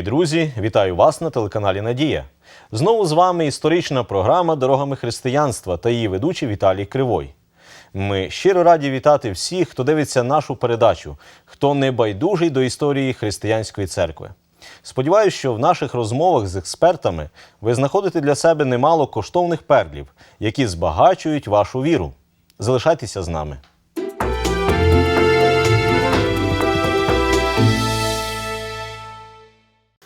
Дорогі друзі, вітаю вас на телеканалі Надія. Знову з вами історична програма Дорогами християнства та її ведучий Віталій Кривой. Ми щиро раді вітати всіх, хто дивиться нашу передачу, хто не байдужий до історії християнської церкви. Сподіваюсь, що в наших розмовах з експертами ви знаходите для себе немало коштовних перлів, які збагачують вашу віру. Залишайтеся з нами.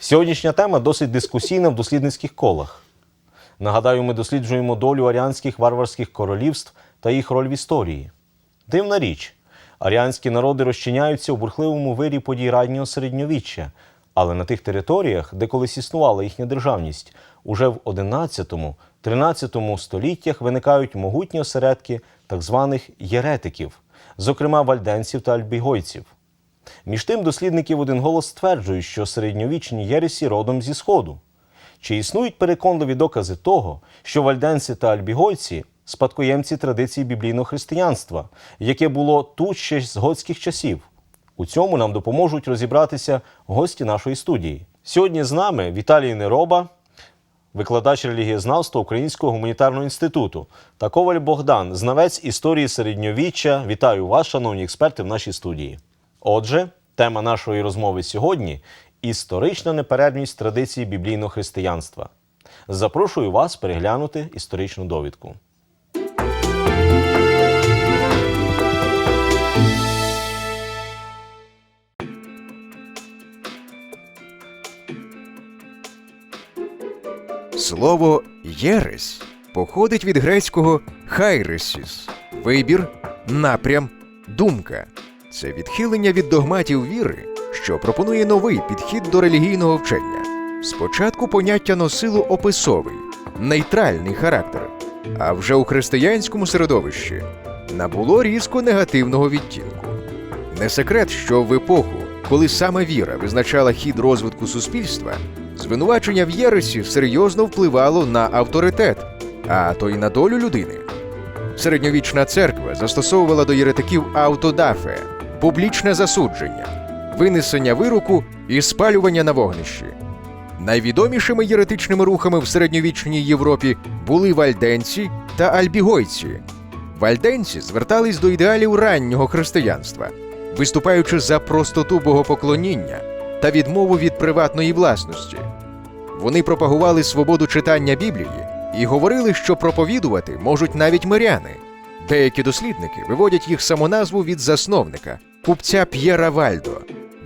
Сьогоднішня тема досить дискусійна в дослідницьких колах. Нагадаю, ми досліджуємо долю аріанських варварських королівств та їх роль в історії. Дивна річ, аріанські народи розчиняються у бурхливому вирі подій раннього середньовіччя, але на тих територіях, де колись існувала їхня державність, уже в 11-13 століттях виникають могутні осередки так званих єретиків, зокрема вальденців та альбігойців. Між тим, дослідники в один голос стверджують, що середньовічні єресі родом зі Сходу. Чи існують переконливі докази того, що вальденці та альбігойці спадкоємці традиції біблійного християнства, яке було тут ще з готських часів? У цьому нам допоможуть розібратися гості нашої студії. Сьогодні з нами Віталій Нероба, викладач релігієзнавства Українського гуманітарного інституту, та Коваль Богдан, знавець історії середньовіччя. Вітаю вас, шановні експерти, в нашій студії. Отже, тема нашої розмови сьогодні історична неперервність традиції біблійного християнства. Запрошую вас переглянути історичну довідку. Слово єресь походить від грецького хайресіс вибір, напрям, думка. Це відхилення від догматів віри, що пропонує новий підхід до релігійного вчення. Спочатку поняття носило описовий, нейтральний характер, а вже у християнському середовищі набуло різко негативного відтінку. Не секрет, що в епоху, коли саме віра визначала хід розвитку суспільства, звинувачення в єресі серйозно впливало на авторитет, а то й на долю людини. Середньовічна церква застосовувала до єретиків автодафе, публічне засудження, винесення вироку і спалювання на вогнищі. Найвідомішими єретичними рухами в середньовічній Європі були вальденці та альбігойці. Вальденці звертались до ідеалів раннього християнства, виступаючи за простоту богопоклоніння та відмову від приватної власності. Вони пропагували свободу читання Біблії і говорили, що проповідувати можуть навіть миряни. Деякі дослідники виводять їх самоназву від засновника купця П'єра Вальдо.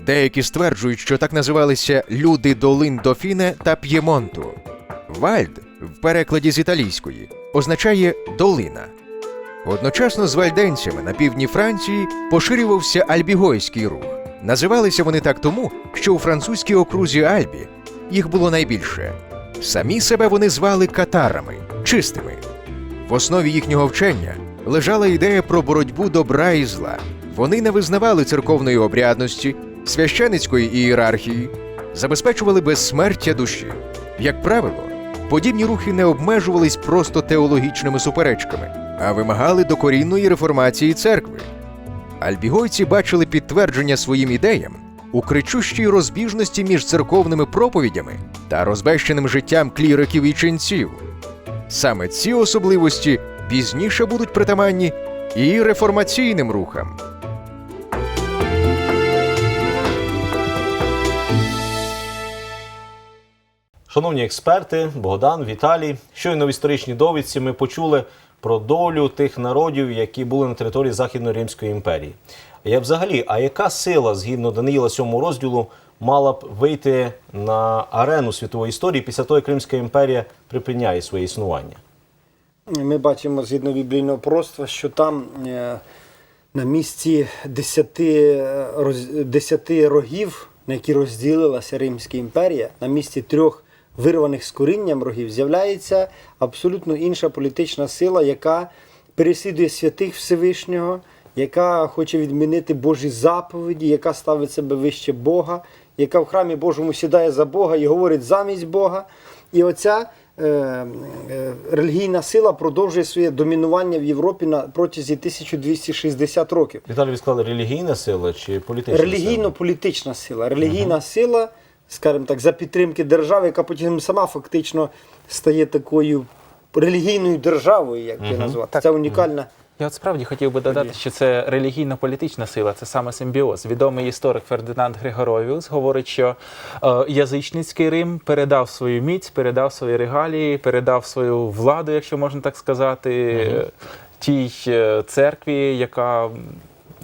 Деякі стверджують, що так називалися люди долин Дофіне та П'ємонту. Вальд в перекладі з італійської означає долина. Одночасно з вальденцями на півдні Франції поширювався альбігойський рух. Називалися вони так тому, що у французькій окрузі Альбі їх було найбільше. Самі себе вони звали катарами, чистими. В основі їхнього вчення лежала ідея про боротьбу добра і зла. Вони не визнавали церковної обрядності, священицької ієрархії, забезпечували безсмертя душі. Як правило, подібні рухи не обмежувались просто теологічними суперечками, а вимагали докорінної реформації церкви. Альбігойці бачили підтвердження своїм ідеям у кричущій розбіжності між церковними проповідями та розбещеним життям кліриків і ченців. Саме ці особливості пізніше будуть притаманні і реформаційним рухам. Шановні експерти, Богдан, Віталій. Щойно в історичній довідці ми почули про долю тих народів, які були на території Західно-Римської імперії. Я взагалі, а яка сила, згідно Даниїла 7 розділу, мала б вийти на арену світової історії після того, як Кримська імперія припиняє своє існування? Ми бачимо згідно біблійного пророцтва, що там е, на місці десяти, е, роз- десяти рогів, на які розділилася Римська імперія, на місці трьох вирваних з корінням рогів, з'являється абсолютно інша політична сила, яка переслідує святих Всевишнього, яка хоче відмінити Божі заповіді, яка ставить себе вище Бога, яка в храмі Божому сідає за Бога і говорить замість Бога. І оця е, е, релігійна сила продовжує своє домінування в Європі на протязі 1260 років. Віталій, ви сказали, релігійна сила чи політична? Релігійно-політична сила. Релігійна сила скажімо так, за підтримки держави, яка потім сама фактично стає такою релігійною державою, як би назвати. Це унікальна. Я от справді хотів би додати, що це релігійно-політична сила, це саме симбіоз. Відомий історик Фердинанд Григоровіус говорить, що е, язичницький Рим передав свою міць, передав свої регалії, передав свою владу, якщо можна так сказати, е, тій е, церкві, яка,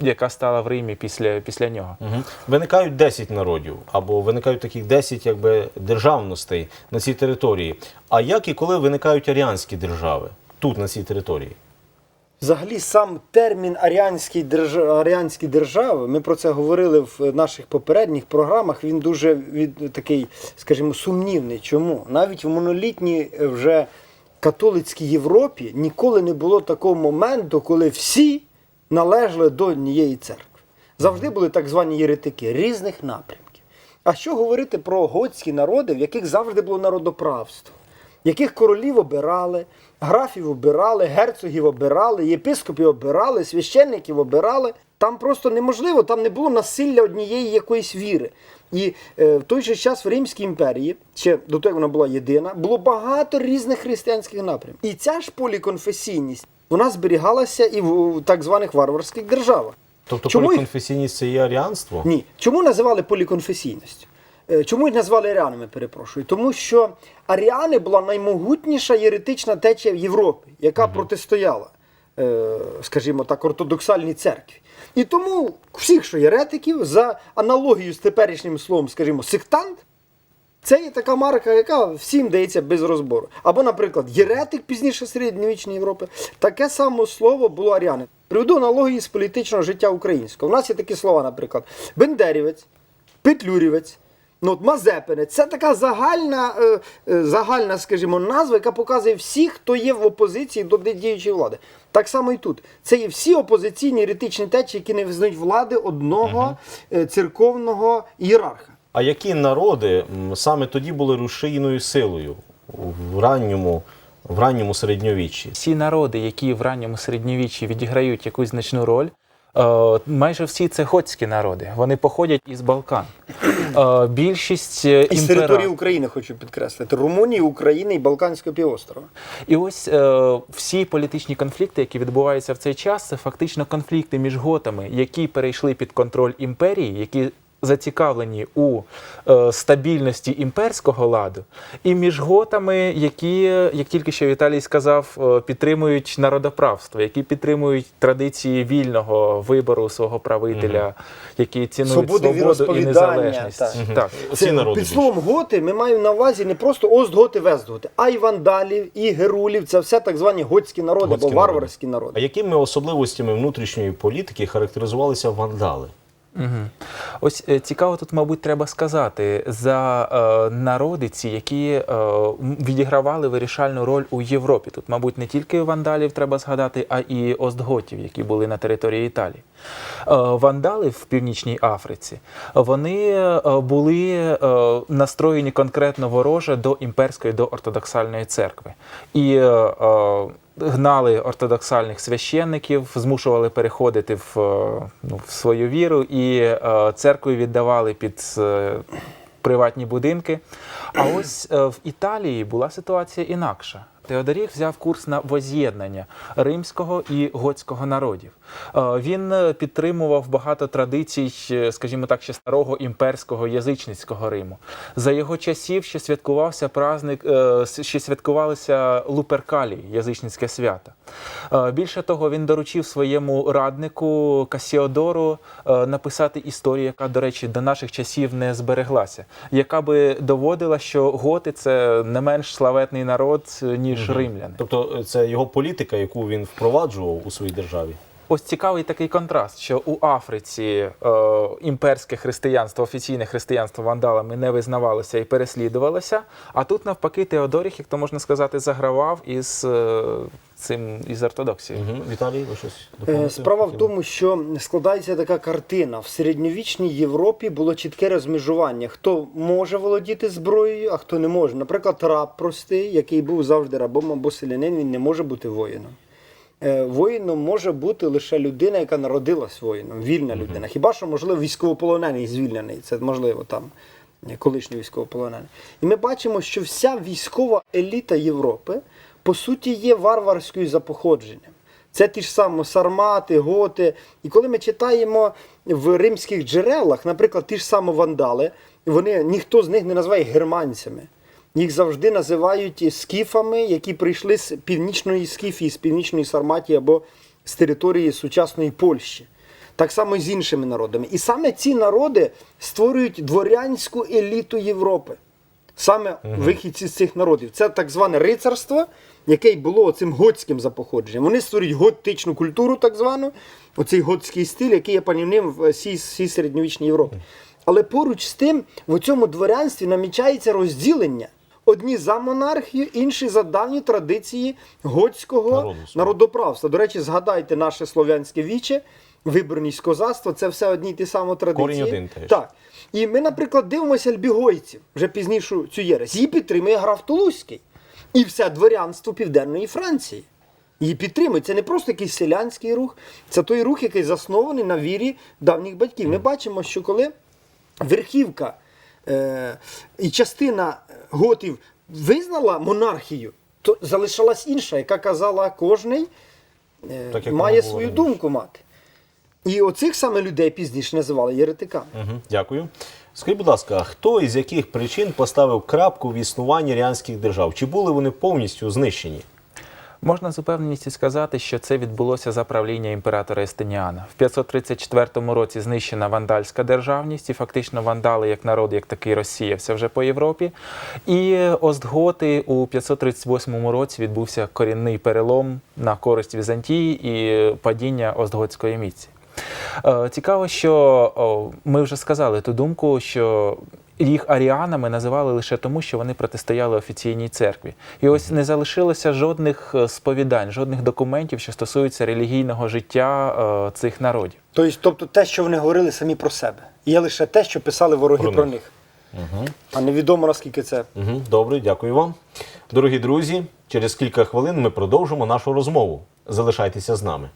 яка стала в Римі після, після нього. Угу. Виникають 10 народів, або виникають таких 10 якби, державностей на цій території. А як і коли виникають аріанські держави тут, на цій території? Взагалі, сам термін аріанські, держа... аріанські держави, ми про це говорили в наших попередніх програмах. Він дуже від... такий, скажімо, сумнівний. Чому? Навіть в монолітній е, вже католицькій Європі ніколи не було такого моменту, коли всі належали до однієї церкви. Завжди були так звані єретики різних напрямків. А що говорити про готські народи, в яких завжди було народоправство? яких королів обирали, графів обирали, герцогів обирали, єпископів обирали, священників обирали. Там просто неможливо, там не було насилля однієї якоїсь віри. І е, в той же час в Римській імперії, ще до того вона була єдина, було багато різних християнських напрямків. І ця ж поліконфесійність вона зберігалася і в так званих варварських державах. Тобто Чому поліконфесійність це є аріанство? Ні. Чому називали поліконфесійністю? Е, Чому їх назвали аріанами, перепрошую? Тому що аріани була наймогутніша єретична течія в Європі, яка протистояла, е, скажімо так, ортодоксальній церкві. І тому всіх, що єретиків, за аналогією з теперішнім словом, скажімо, сектант, це є така марка, яка всім дається без розбору. Або, наприклад, єретик пізніше середньовічної Європи. Таке саме слово було аріани. Приведу аналогії з політичного життя українського. У нас є такі слова, наприклад, бендерівець, петлюрівець. Ну, от Мазепинець це така загальна, е, е, загальна, скажімо, назва, яка показує всіх, хто є в опозиції до діючої влади. Так само і тут. Це є всі опозиційні еретичні течії, які не визнають влади одного е, церковного ієрарха. А які народи саме тоді були рушійною силою в ранньому, в ранньому середньовіччі? Всі народи, які в ранньому середньовіччі відіграють якусь значну роль, е, майже всі це готські народи. Вони походять із Балкан. Е, Більшість е, І території України хочу підкреслити: Румунії, України і Балканського півострова. І ось всі політичні конфлікти, які відбуваються в цей час, це фактично конфлікти між готами, які перейшли під контроль імперії, які зацікавлені у е, стабільності імперського ладу, і між готами, які, як тільки що Віталій сказав, е, підтримують народоправство, які підтримують традиції вільного вибору свого правителя, які цінують Свободу свободу і так. незалежність. Так. Ці народи під словом готи ми маємо на увазі не просто остготи, вестготи, а й вандалів, і герулів. Це все так звані готські народи Готські або народи. варварські А народи. якими особливостями внутрішньої політики характеризувалися вандали? Угу. Ось е, цікаво тут, мабуть, треба сказати за е, народи ці, які е, відігравали вирішальну роль у Європі. Тут, мабуть, не тільки вандалів треба згадати, а і остготів, які були на території Італії. Е, вандали в Північній Африці вони е, були е, настроєні конкретно вороже до імперської, до ортодоксальної церкви. І е, е, гнали ортодоксальних священників, змушували переходити в, е, ну, в свою віру і е, церкву віддавали під е, приватні будинки. А ось в Італії була ситуація інакша. Теодоріх взяв курс на воз'єднання римського і готського народів. Е, Він підтримував багато традицій, скажімо так, ще старого імперського язичницького Риму. За його часів ще святкувався праздник, е, ще святкувалися Луперкалії, язичницьке свято. Е, Більше того, він доручив своєму раднику Касіодору написати історію, яка, до речі, до наших часів не збереглася, яка би доводила, що готи це не менш славетний народ, е, ніж римляни. Тобто е, це його політика, яку він впроваджував у своїй державі. Ось цікавий такий контраст, що у Африці е, імперське християнство, офіційне християнство вандалами не визнавалося і переслідувалося. А тут, навпаки, Теодоріх, як то можна сказати, загравав із е, цим із ортодоксією. Угу. Віталій, ви щось Е. Справа в тому, що складається така картина. В середньовічній Європі було чітке розмежування, хто може володіти зброєю, а хто не може. Наприклад, раб простий, який був завжди рабом або селянин, він не може бути воїном. Е, Воїном може бути лише людина, яка народилась воїном, вільна людина. Хіба що, можливо, військовополонений звільнений, це можливо там колишній військовополонений. І ми бачимо, що вся військова еліта Європи по суті є варварською за походженням. Це ті ж самі сармати, готи. І коли ми читаємо в римських джерелах, наприклад, ті ж самі вандали, вони ніхто з них не називає германцями. Їх завжди називають скіфами, які прийшли з північної скіфії, з північної Сарматії або з території сучасної Польщі. Так само і з іншими народами. І саме ці народи створюють дворянську еліту Європи. Саме вихідці з цих народів. Це так зване рицарство, яке й було цим готським за походженням. Вони створюють готичну культуру, так звану, оцей готський стиль, який є панівним в всій, всій середньовічній Європі. Але поруч з тим, в цьому дворянстві намічається розділення. Одні за монархію, інші за давні традиції готського народоправства. До речі, згадайте наше слов'янське віче, виборність козацтва, це все одні й ті самі традиції. Корінь один теж. Так. І ми, наприклад, дивимося альбігойців, вже пізнішу цю єресь. Її підтримує граф Тулузький і все дворянство Південної Франції. Її підтримують. Це не просто якийсь селянський рух, це той рух, який заснований на вірі давніх батьків. Ми бачимо, що коли верхівка і частина готів визнала монархію, то залишалась інша, яка казала, кожний е, Так, має свою раніше. думку мати. І оцих саме людей пізніше називали єретиками. Угу, дякую. Скажіть, будь ласка, хто із яких причин поставив крапку в існуванні аріанських держав? Чи були вони повністю знищені? Можна з упевненістю сказати, що це відбулося за правління імператора Естеніана. В 534 році знищена вандальська державність, і фактично вандали як народ, як такий розсіявся вже по Європі. І Остготи у 538 році відбувся корінний перелом на користь Візантії і падіння Остготської міці. Е, Цікаво, що ми вже сказали ту думку, що їх аріанами називали лише тому, що вони протистояли офіційній церкві. І ось не залишилося жодних е, сповідань, жодних документів, що стосуються релігійного життя е, цих народів. Тобто, тобто те, що вони говорили самі про себе. Є лише те, що писали вороги Про про, них. них. А невідомо наскільки це. Угу, добре, дякую вам. Дорогі друзі, через кілька хвилин ми продовжимо нашу розмову. Залишайтеся з нами.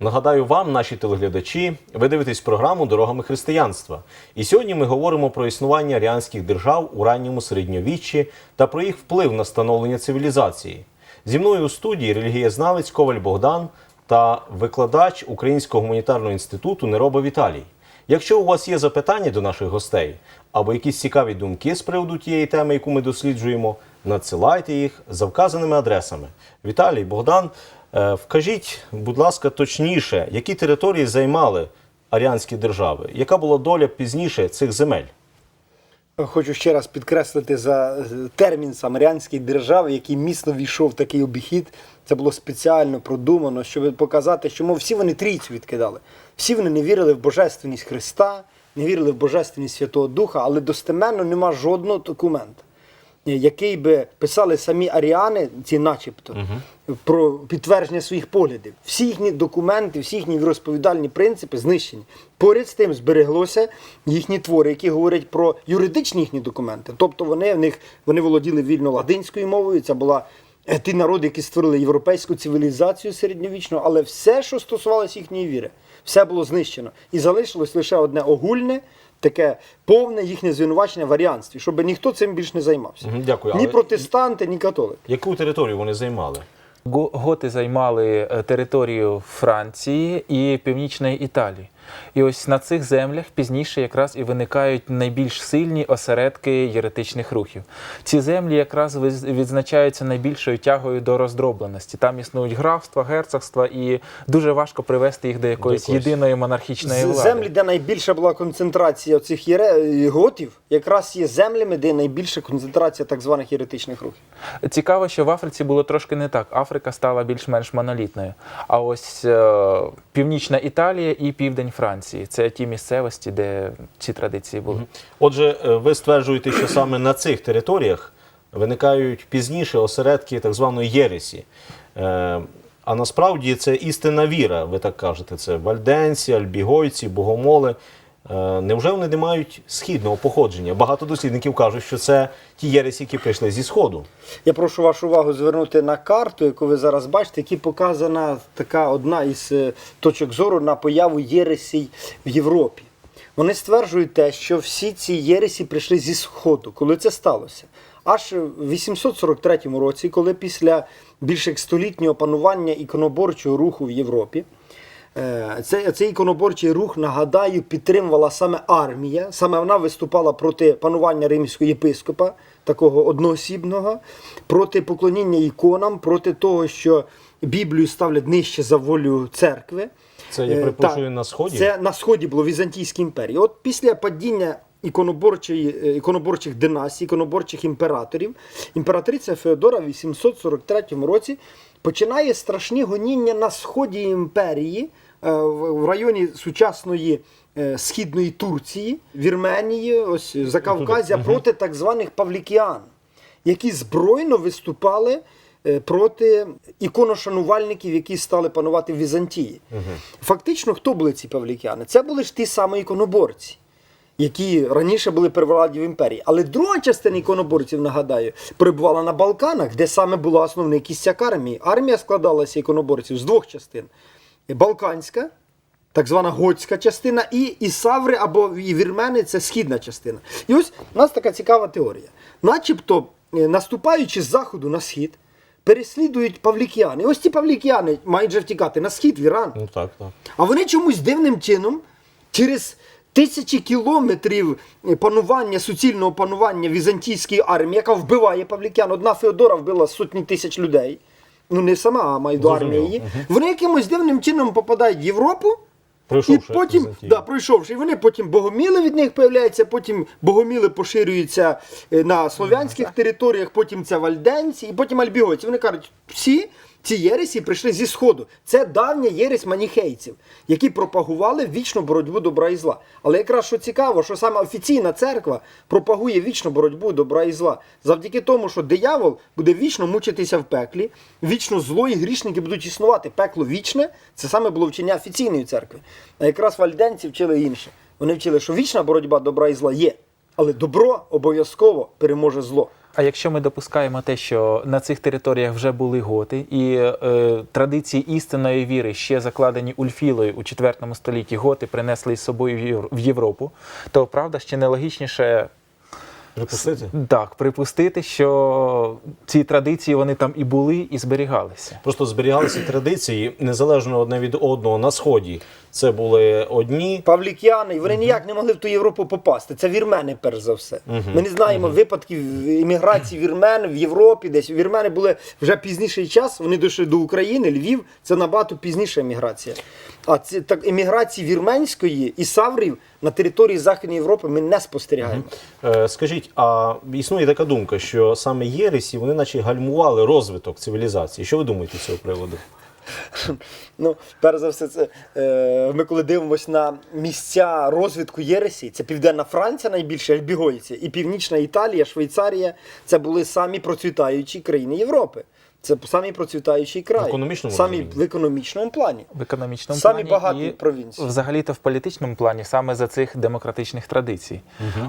Нагадаю вам, наші телеглядачі, ви дивитесь програму Дорогами християнства. І сьогодні ми говоримо про існування аріанських держав у ранньому середньовіччі та про їх вплив на становлення цивілізації. Зі мною у студії релігієзнавець Коваль Богдан та викладач Українського гуманітарного інституту Нероба Віталій. Якщо у вас є запитання до наших гостей або якісь цікаві думки з приводу тієї теми, яку ми досліджуємо, надсилайте їх за вказаними адресами. Віталій, Богдан, вкажіть, будь ласка, точніше, які території займали аріанські держави? Яка була доля пізніше цих земель? Хочу ще раз підкреслити за е, термін самарянської держави, який міцно війшов в такий обіхід. Це було спеціально продумано, щоб показати, що мов, всі вони трійцю відкидали. Всі вони не вірили в божественність Христа, не вірили в божественність Святого Духа, але достеменно нема жодного документа, е, який би писали самі аріани, ці начебто, про підтвердження своїх поглядів. Всі їхні документи, всі їхні віросповідальні принципи знищені. Поряд з тим збереглося їхні твори, які говорять про юридичні їхні документи. Тобто вони в них вони володіли вільно ладинською мовою. Це була е, ті народи, які створили європейську цивілізацію середньовічну, але все, що стосувалося їхньої віри, все було знищено. І залишилось лише одне огульне. Таке повне їхнє звинувачення в аріанстві, щоб ніхто цим більш не займався. Дякую. Ні Але- протестанти, ні католики. Яку територію вони займали? Го- Готи займали е, територію Франції і Північної Італії. І ось на цих землях пізніше якраз і виникають найбільш сильні осередки єретичних рухів. Ці землі якраз відзначаються найбільшою тягою до роздробленості. Там існують графства, герцогства, і дуже важко привести їх до якоїсь єдиної монархічної влади. Землі, де найбільша була концентрація цих єре... готів, якраз є землями, де найбільша концентрація так званих єретичних рухів. Цікаво, що в Африці було трошки не так. Африка стала більш-менш монолітною. А ось е, Північна Італія і Південь Франції це ті місцевості, де ці традиції були. Отже, е, ви стверджуєте, що саме на цих територіях виникають пізніше осередки так званої єресі. Е, А насправді це істинна віра, ви так кажете. Це вальденці, альбігойці, богомоли. Е, Невже вони не мають східного походження? Багато дослідників кажуть, що це ті єресі, які прийшли зі сходу. Я прошу вашу увагу звернути на карту, яку ви зараз бачите, які показана така одна із е, точок зору на появу єресій в Європі. Вони стверджують те, що всі ці єресі прийшли зі сходу. Коли це сталося? Аж в 843 році, коли після більш як столітнього панування іконоборчого руху в Європі, Цей, цей іконоборчий рух, нагадаю, підтримувала саме армія. Саме вона виступала проти панування римського єпископа, такого одноосібного, проти поклоніння іконам, проти того, що Біблію ставлять нижче за волю церкви. Це, я Е, перепрошую, так, на Сході? Це на сході було в Візантійській імперії. От після падіння іконоборчої, е, іконоборчих династій, іконоборчих імператорів, імператриця Феодора в 843 році починає страшні гоніння на сході імперії, е, в в районі сучасної е, східної Турції, Вірменії, ось Закавказя проти так званих павлікіан, які збройно виступали е, проти іконошанувальників, які стали панувати в Візантії. Фактично, хто були ці павлікіани? Це були ж ті самі іконоборці. Які раніше були при владі в імперії. Але друга частина іконоборців, нагадаю, перебувала на Балканах, де саме була основний кістяк армії. Армія складалася іконоборців з двох частин: Балканська, так звана готська частина, і Ісаври або вірмени це східна частина. І ось у нас така цікава теорія. Начебто, е, наступаючи з заходу на схід, переслідують павлікіани. Ось ці павлікіани мають же втікати на схід, в Іран. Ну так, так. А вони чомусь дивним чином через тисячі кілометрів панування, суцільного панування візантійської армії, яка вбиває павлікян. Одна Феодора вбила сотні тисяч людей. Ну не сама, а маю до Зрозуміло. армії. її. Вони якимось дивним чином попадають в Європу. Пройшовши і потім, Візантію. да, пройшовши, і вони потім богоміли від них появляються, потім богоміли поширюються е, на слов'янських територіях, потім це вальденці, і потім альбігойці. Вони кажуть, всі ці єресі прийшли зі Сходу. Це давня єресь маніхейців, які пропагували вічну боротьбу добра і зла. Але якраз що цікаво, що саме офіційна церква пропагує вічну боротьбу добра і зла. Завдяки тому, що диявол буде вічно мучитися в пеклі, вічно зло і грішники будуть існувати. Пекло вічне це саме було вчення офіційної церкви. А якраз вальденці вчили інше. Вони вчили, що вічна боротьба добра і зла є, але добро обов'язково переможе зло. А якщо ми допускаємо те, що на цих територіях вже були готи, і е, традиції істинної віри ще закладені Ульфілою у IV столітті готи принесли із собою в в Європу, то правда ще нелогічніше Припустити? так припустити, що ці традиції вони там і були, і зберігалися. Просто зберігалися традиції незалежно одне від одного на сході. Це були одні. Павлікяни, вони ніяк не могли в ту Європу попасти. Це вірмени, перш за все. Ми не знаємо випадків імміграції вірмен в Європі. Десь вірмени були вже пізніший час. Вони дійшли до України, Львів. Це набагато пізніша еміграція. А це так еміграції вірменської і саврів на території Західної Європи ми не спостерігаємо. Е, Скажіть, а існує така думка, що саме єресі вони наче гальмували розвиток цивілізації. Що ви думаєте з цього приводу? Ну, перш за все, це е, ми коли дивимося на місця розвитку Єресі, це Південна Франція найбільше альбігойці, і Північна Італія, Швейцарія це були самі процвітаючі країни Європи. Це самі процвітаючий край. В економічному самі розумінні. в економічному плані. В економічному Самі плані багаті і провінції. взагалі-то в політичному плані саме за цих демократичних традицій.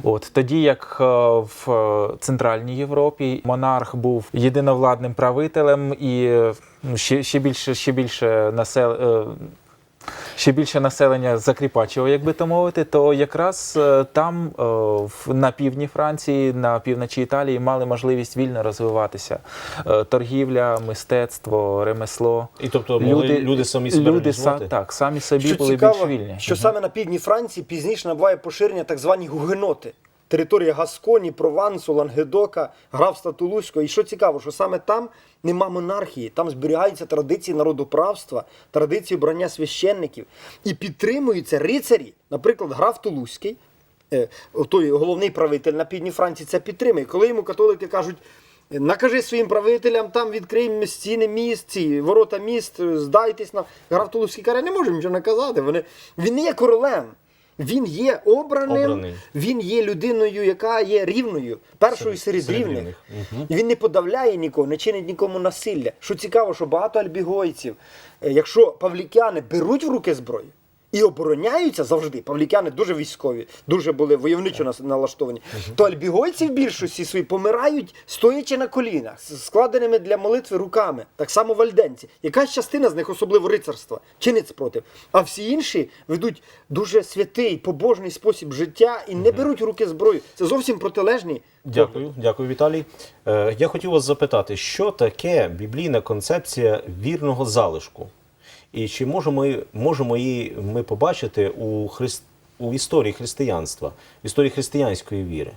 От тоді, як е, в е, Центральній Європі монарх був єдиновладним правителем і е, ще, ще більше, ще більше насел. Ще більше населення закріпачило, як би то мовити, то якраз е, там, е, на півдні Франції, на півночі Італії, мали можливість вільно розвиватися. Е, Торгівля, мистецтво, ремесло. І тобто могли люди самі себе люди са- так, самі собі Що були цікаво, більш вільні. що саме на півдні Франції пізніше набуває поширення так звані гугеноти. Територія Гасконі, Провансу, Лангедока, графства Тулузького. І що цікаво, що саме там нема монархії, там зберігаються традиції народоправства, традиції обрання священників. І підтримуються рицарі, наприклад, граф Тулузький, е, той головний правитель на півдні Франції, це підтримує. Коли йому католики кажуть, Накажи своїм правителям там відкрий стіни міст, ці ворота міст, здайтесь на граф Тулузький каже, не може нічого наказати. Вони він не є королем. Він є обраним, Обраний. він є людиною, яка є рівною, першою серед, серед рівних. рівних. Угу. Він не подавляє нікого, не чинить нікому насилля. Що цікаво, що багато альбігойців, е, якщо павлікяни беруть в руки зброю і обороняються завжди. Павлікяни дуже військові, дуже були войовничо налаштовані. То альбігойці в більшості свої помирають, стоячи на колінах, з складеними для молитви руками. Так само вальденці. Якась частина з них, особливо рицарства, чинить спротив. А всі інші ведуть дуже святий, побожний спосіб життя і не беруть руки зброю. Це зовсім протилежні. Дякую, дякую, Віталій. Е, я хотів вас запитати, що таке біблійна концепція вірного залишку? І чи можемо, можемо її ми побачити у, христ... у історії християнства, в історії християнської віри?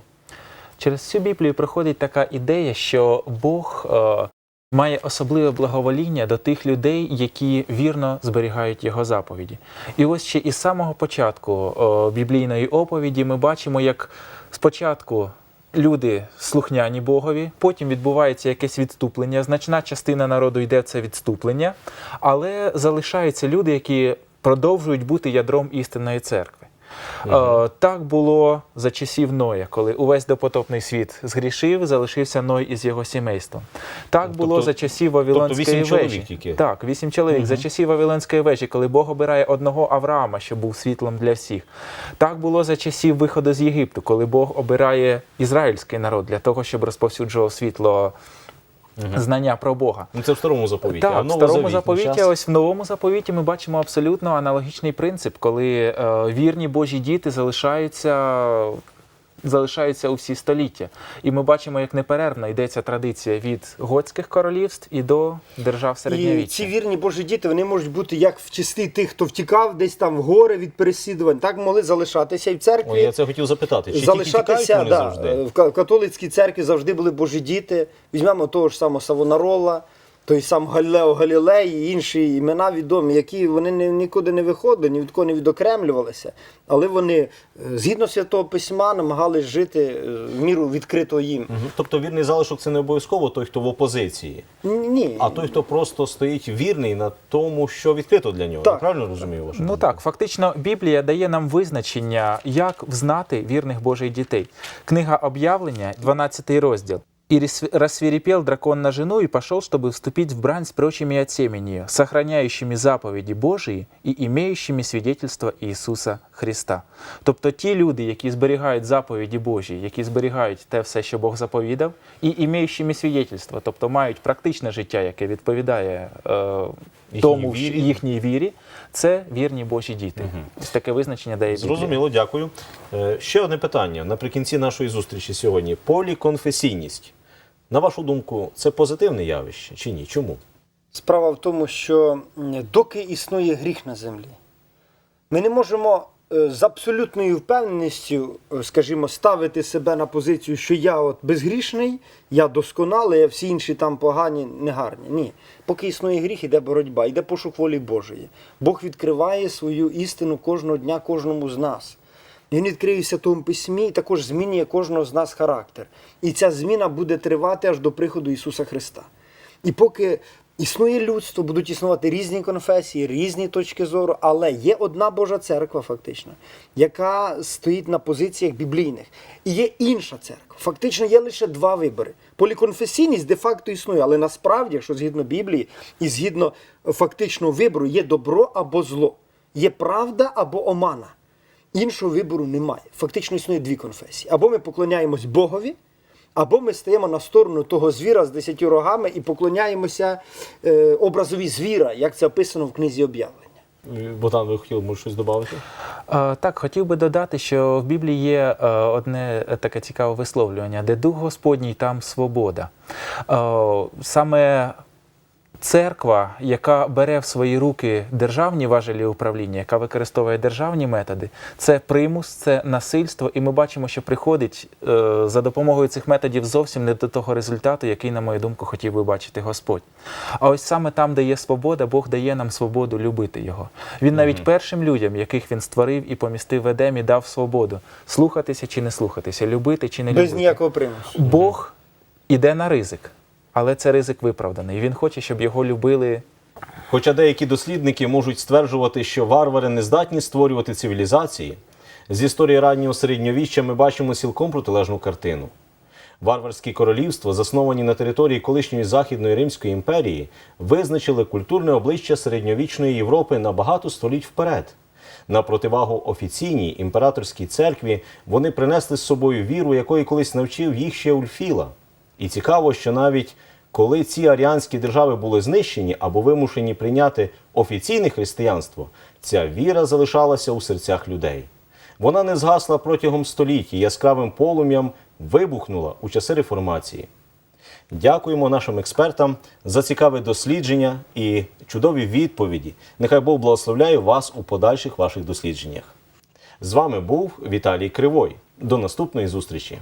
Через всю Біблію приходить така ідея, що Бог е, має особливе благовоління до тих людей, які вірно зберігають його заповіді. І ось ще із самого початку е, біблійної оповіді ми бачимо, як спочатку. Люди слухняні Богові, потім відбувається якесь відступлення. Значна частина народу йде в це відступлення, але залишаються люди, які продовжують бути ядром істинної церкви. Е, Так було за часів Ноя, коли увесь допотопний світ згрішив, залишився Ной із його сімейством. Так було Тобто- за часів Вавилонської тобто вісім вежі. тільки? Так, вісім чоловік. За часів Вавилонської вежі, коли Бог обирає одного Авраама, що був світлом для всіх. Так було за часів виходу з Єгипту, коли Бог обирає ізраїльський народ для того, щоб розповсюджував світло знання про Бога. Ну це в старому заповіті. а в старому заповіті, час? ось в новому заповіті ми бачимо абсолютно аналогічний принцип, коли е, вірні Божі діти залишаються. Залишаються у всі століття, і ми бачимо, як неперервно йдеться традиція від готських королівств і до держав І ці вірні Божі діти вони можуть бути як в числі тих, хто втікав десь там в гори від переслідувань, так могли залишатися і в церкві. Ой, я це хотів запитати. Чи залишатися вони да, завжди? в католицькій церкві завжди були божі діти. Візьмемо того ж самого Савонарола, той сам Галілео Галілей і інші імена відомі, які вони ні- нікуди не виходили, ні від кого не відокремлювалися. Але вони е, згідно святого письма намагались жити е, в міру відкрито їм. Тобто вірний залишок це не обов'язково той, хто в опозиції, Ні, а той, хто просто стоїть вірний на тому, що відкрито для нього. Так. Я правильно розумію вашу Ну так, фактично, Біблія дає нам визначення, як взнати вірних Божих дітей. Книга об'явлення, 12 розділ. «И рас- рассверепел дракон на жену и пошел, чтобы вступить в брань с прочими от семени сохраняющими заповеди Божії і імеючими свідетельство Ісуса Христа. Тобто ті люди, які зберігають заповіді Божі, які зберігають те все, що Бог заповідав, і імеючими свідетельство, тобто мають практичне життя, яке відповідає е, Їхній тому вірі. їхній вірі, це вірні Божі діти. Ось таке визначення дає Біблія. Зрозуміло, дякую. Е, Ще одне питання наприкінці нашої зустрічі сьогодні: поліконфесійність. На вашу думку, це позитивне явище чи ні? Чому? Справа в тому, що доки існує гріх на землі, ми не можемо е, з абсолютною впевненістю, е, скажімо, ставити себе на позицію, що я от безгрішний, я досконалий, а всі інші там погані, негарні. Ні. Поки існує гріх, іде боротьба, йде пошук волі Божої. Бог відкриває свою істину кожного дня кожному з нас. Він відкриє в Святому Письмі і також змінює кожного з нас характер. І ця зміна буде тривати аж до приходу Ісуса Христа. І поки існує людство, будуть існувати різні конфесії, різні точки зору, але є одна Божа церква, фактично, яка стоїть на позиціях біблійних. І є інша церква. Фактично є лише два вибори. Поліконфесійність де-факто існує, але насправді, якщо згідно Біблії і згідно фактичного вибору, є добро або зло, є правда або омана. Іншого вибору немає. Фактично існує дві конфесії. Або ми поклоняємось Богові, або ми стаємо на сторону того звіра з десятью рогами і поклоняємося е, образові звіра, як це описано в книзі об'явлення. Богдан, ви хотіли може щось додати? Е, Так, хотів би додати, що в Біблії є е, одне таке цікаве висловлювання, де дух Господній, там свобода. Е, Саме церква, яка бере в свої руки державні важелі управління, яка використовує державні методи, це примус, це насильство, і ми бачимо, що приходить е, за допомогою цих методів зовсім не до того результату, який, на мою думку, хотів би бачити Господь. А ось саме там, де є свобода, Бог дає нам свободу любити його. Він навіть першим людям, яких він створив і помістив в Едемі, дав свободу слухатися чи не слухатися, любити чи не Без любити. ніякого примусу. Бог іде на ризик, але це ризик виправданий. Він хоче, щоб його любили. Хоча деякі дослідники можуть стверджувати, що варвари не здатні створювати цивілізації, з історії раннього середньовіччя ми бачимо цілком протилежну картину. Варварські королівства, засновані на території колишньої Західної Римської імперії, визначили культурне обличчя середньовічної Європи на багато століть вперед. На противагу офіційній імператорській церкві вони принесли з собою віру, якої колись навчив їх ще Ульфіла. І цікаво, що навіть коли ці аріанські держави були знищені або вимушені прийняти офіційне християнство, ця віра залишалася у серцях людей. Вона не згасла протягом століть і яскравим полум'ям вибухнула у часи реформації. Дякуємо нашим експертам за цікаве дослідження і чудові відповіді. Нехай Бог благословляє вас у подальших ваших дослідженнях. З вами був Віталій Кривой. До наступної зустрічі!